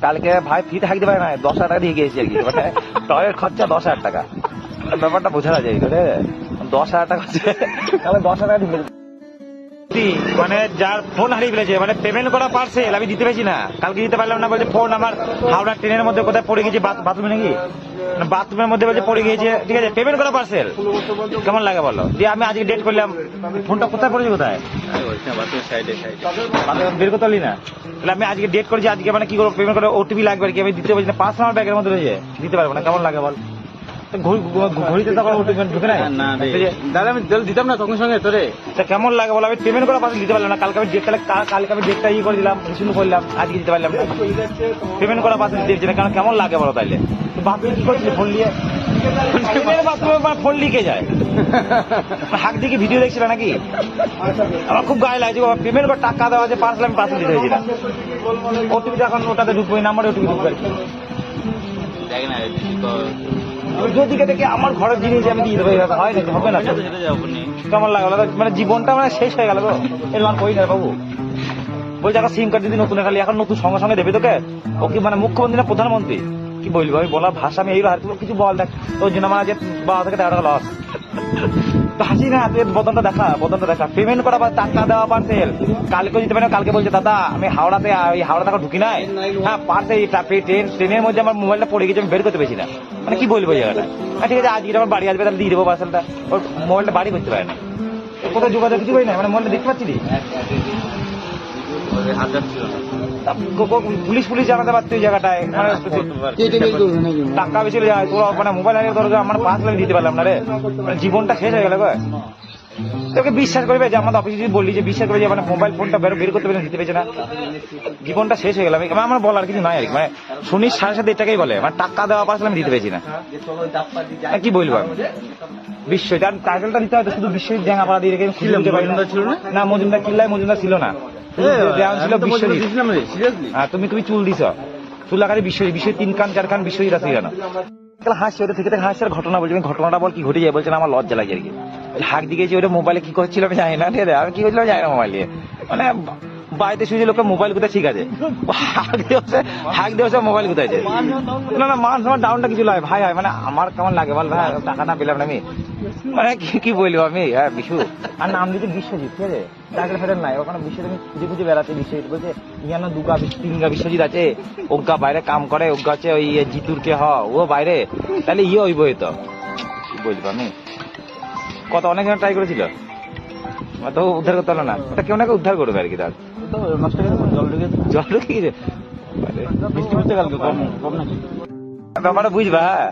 কালকে ভাই ফিতে থাকতে পারে না, দশ হাজার টাকা দিয়ে গিয়েছি আর কি মানে টয়ের খরচা দশ হাজার টাকা ব্যাপারটা বোঝা যায় দশ হাজার টাকা দশ হাজার টাকা। মানে যার ফোন হারিয়ে ফেলেছে মানে পেমেন্ট করা পার্সেল আমি দিতে পেরেছি না। কালকে দিতে পারলাম না বলছে ফোন আমার হাওড়া ট্রেনের মধ্যে কোথায় পড়ে গেছে বাথরুমে নাকি? মানে বাথরুমের মধ্যে বলছে পড়ে গিয়েছে ঠিক আছে পেমেন্ট করা পার্সেল কেমন লাগে বলো? দিয়ে আমি আজকে ডেট করলাম ফোনটা কোথায় পড়েছে কোথায়? বের করতে পারলি না? তাহলে আমি আজকে ডেট করেছি আজকে মানে কি করব পেমেন্ট করে ওটিপি লাগবে আর কি আমি দিতে পারছি না পাঁচ আমার ব্যাগের মধ্যে রয়েছে দিতে পারব না কেমন লাগে বল? ঘড়িতে তো আবার ওটিপি ঢুকে নাই? যে, দাদা আমি দিতাম না তখন সঙ্গে তোরে। তা কেমন লাগে বলো? আমি পেমেন্ট করা পাশে দিতে পারলাম না। কালকে আমি ডেট তাহলে কালকে আমি ডেটটা ইয়ে করে দিলাম রিসিভ করলাম আজকে দিতে পারলাম না। পেমেন্ট করা পাশে দিতে না। কারণ কেমন লাগে বলো তাইলে? বাথরুমে কি করছিলি? ফোন নিয়ে? ফোন লিখে যায়। হাক দিকে ভিডিও দেখছিল নাকি? আমার খুব গায়ে লাগছে। বাবা পেমেন্ট করে টাকা দেওয়া আছে পার্সেল আমি পার্সেল দিতে হয়েছিলাম। ওটিপি এখন ওটাতে ঢুকবো এই নাম্বারে ওটিপি ঢুকবে দেখ না যদি দেখে আমার ঘরের জিনিস আমি দিয়ে দেবো হয় নাকি? হবে না কেমন লাগল? মানে জীবনটা মানে শেষ হয়ে গেল গো এরকম করি না বাবু? বলছে এখন সিম কার্ড যদি নতুন খালি এখন নতুন সঙ্গে সঙ্গে দেবে তোকে? ও কি মানে মুখ্যমন্ত্রী না প্রধানমন্ত্রী? কি বলব আমি বলার ভাষা আমি এইবার কিছু বল দেখ। ওই জন্য আমার আজকে বাবা থেকে তেরো টাকা লস হাসি না, তুই বদনটা দেখা বদনটা দেখা। পেমেন্ট করা টাকা দেওয়া পার্সেল কালকে দিতে পারে কালকে বলছে, দাদা, আমি হাওড়াতে, ওই হাওড়া থেকে ঢুকি নাই। হ্যাঁ পার্সেল ট্রেন ট্রেনের মধ্যে আমার মোবাইলটা পড়ে গেছে, আমি বের করতে পেরেছি না। মানে কি বলব এই জায়গাটা? হ্যাঁ ঠিক আছে, আজকে আমার বাড়ি আসবে, তাহলে দিয়ে দেবো পার্সেলটা ওর মোবাইলটা বাড়ি করতে পারে না। এ কোথায় যোগাযোগ কিছু হয় না? মানে মোবাইলটা দেখতে পাচ্ছি? হাজার ছিল না। পুলিশ পুলিশ জানাতে পারতো ওই জায়গাটায়। মানে টাকা বেশি যায় তোরা মানে মোবাইল হারিয়ে তোর আমার পাঁচ লাখ দিতে পারলাম না রে। মানে জীবনটা শেষ হয়ে গেল গো। তোকে বিশ্বাস করবে যে আমাদের অফিসে যদি বললি যে বিশ্বাস করবে যে মানে মোবাইল ফোনটা বের বের করতে পেরে দিতে পেরেছে না। জীবনটা শেষ হয়ে গেল। আমি আমার বলার কিছু নাই আর কি। মানে শুনিস সাড়ে সাথে এটাকেই বলে। মানে টাকা দেওয়া পাশে আমি দিতে পেরেছি না। কি বলব আমি? বিশ্বজিৎ আর টাইটেলটা দিতে হয়তো শুধু বিশ্বজিৎ জাঙ্গাপাড়া দিয়ে রেখে ছিল না? না মজুমদার কিল্লায় মজুমদার ছিল না। দেওয়া ছিল বিশ্বজিৎ। হ্যাঁ তুমি তুমি চুল দিছ। চুল লাগালে বিশ্বজিৎ বিশ্বের তিন কান চার কান বিশ্বজিৎ আছে কাল হাসি ওটা থেকে থেকে হাসি ঘটনা বলছি ঘটনাটা বল কি ঘটে যায় বলছেন আমার লজ্জা লাগে আর কি। হাক দিকে যে ওটা মোবাইলে কি করছিল আমি জানি না আমি কি করছিলাম জানি না মোবাইল দিয়ে মানে বাড়িতে শুয়েছে লোকের মোবাইল কোথায় ঠিক আছে। হাঁক দিয়েছে হাঁক দিয়েছে মোবাইল কোথায় আছে না না, মান আমার ডাউনটা কিছু লাগে ভাই মানে আমার কেমন লাগে বল, ভাই, টাকা না পেলাম না আমি। মানে কি বলব আমি? হ্যাঁ বিশু। আর নাম দিতে বিশ্বজিৎ, ঠিক আছে? চাকরি ফেরেন নাই। ওখানে বিশ্বজিৎ, আমি খুঁজে খুঁজে বেড়াতে বিশ্বজিৎ। বলছে, ইয়ানো দুগা তিনগা বিশ্বজিৎ আছে। ওগা বাইরে কাম করে, ওগা আছে ওই জিতুর কে হ। ও বাইরে। তাহলে ইয়ে ওই বই তো। বলব আমি? কত অনেক জন ট্রাই করেছিল। তো উদ্ধার করতে হলো না। ওটা কেউ নাকি উদ্ধার করবে আর কি তার। নষ্ট করে দেবো, জল ঢুকে জল ঢুকে গেছে বৃষ্টি পড়তে কালকে কম কম নাকি? ব্যাপারটা বুঝবা হ্যাঁ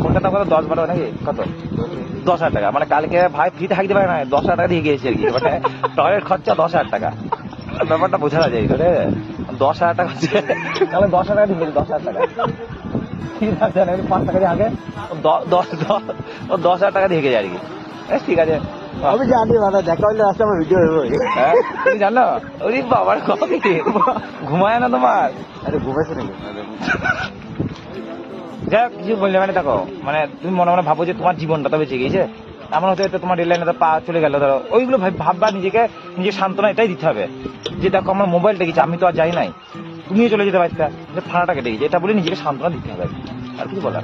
ফোনটা তো কত দশ বারো নাকি? কত? দশ হাজার টাকা। মানে কালকে ভাই ফ্রিতে থাকতে পারে না দশ হাজার টাকা দিয়ে গিয়েছি আর কি। মানে টয়ের খরচা দশ হাজার টাকা। ব্যাপারটা বোঝা যায় করে দশ হাজার টাকা হচ্ছে তাহলে দশ হাজার টাকা দিয়ে দশ হাজার টাকা। ঠিক আছে পাঁচ টাকা দিয়ে আগে দশ দশ দশ হাজার টাকা দিয়ে গেছে আর কি। ঠিক আছে। আমি জানি দেখা রাস্তা আমার ভিডিও হ্যাঁ? তুমি জানো? ওরে বাবার কবে? ঘুমায় না তোমার? আরে ঘুমাইছে নাকি? যাই হোক, কিছু বললে মানে দেখো মানে তুমি মনে মনে ভাবো যে তোমার জীবনটা তো বেঁচে গিয়েছে। এমন হতে হতে তোমার রেল লাইনে পা চলে গেল ধরো। ওইগুলো ভাব- ভাববা নিজেকে নিজের সান্ত্বনা এটাই দিতে হবে। যে দেখো আমার মোবাইল ডেকেছে আমি তো আর যাই নাই। তুমিও চলে যেতে পারতা যে ফাড়াটাকে ডেকেছে এটা বলে নিজেকে সান্ত্বনা দিতে হবে। আর কিছু বলার।